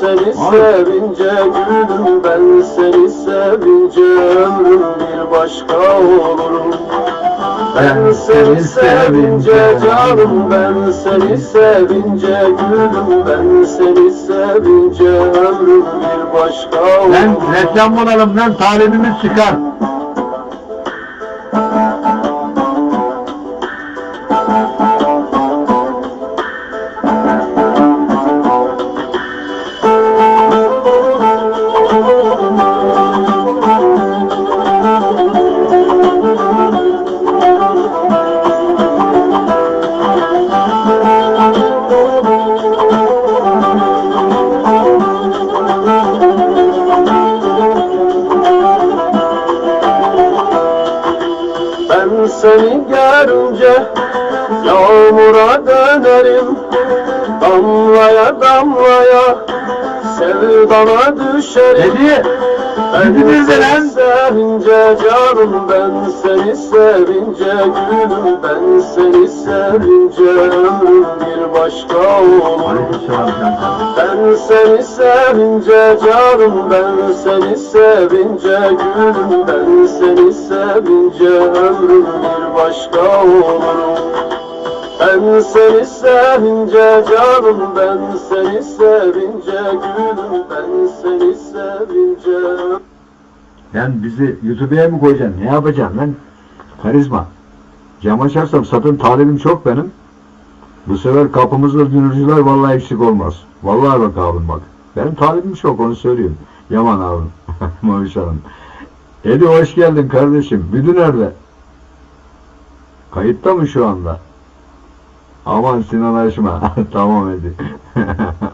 seni sevince gülüm Ben seni sevince ömrüm bir başka olurum ben seni sevince canım ben seni sevince gülüm ben seni sevince ömrüm bir başka Lan olur. reklam bulalım lan talibimiz çıkar. Seni görünce yağmura dönerim Damlaya damlaya sevdana düşerim Dedi. Ben Dedi nerede seni lan? sevince canım ben seni sevince gülüm ben seni sevince ömrüm bir başka olur. Ben seni sevince canım ben seni sevince gülüm ben seni sevince ömrüm bir başka olur Ben seni sevince canım ben seni sevince gülüm ben seni sevince Lan bizi YouTube'ya mı koyacaksın? Ne yapacaksın lan? Karizma. Cam açarsam satın talibim çok benim. Bu sefer kapımızda dünürcüler vallahi eksik olmaz. Vallahi bak abim bak. Benim talibim çok onu söyleyeyim. Yaman abim. Maviş Hanım. Edi hoş geldin kardeşim. Büdü nerede? Kayıtta mı şu anda? Aman Sinan açma. tamam Edi.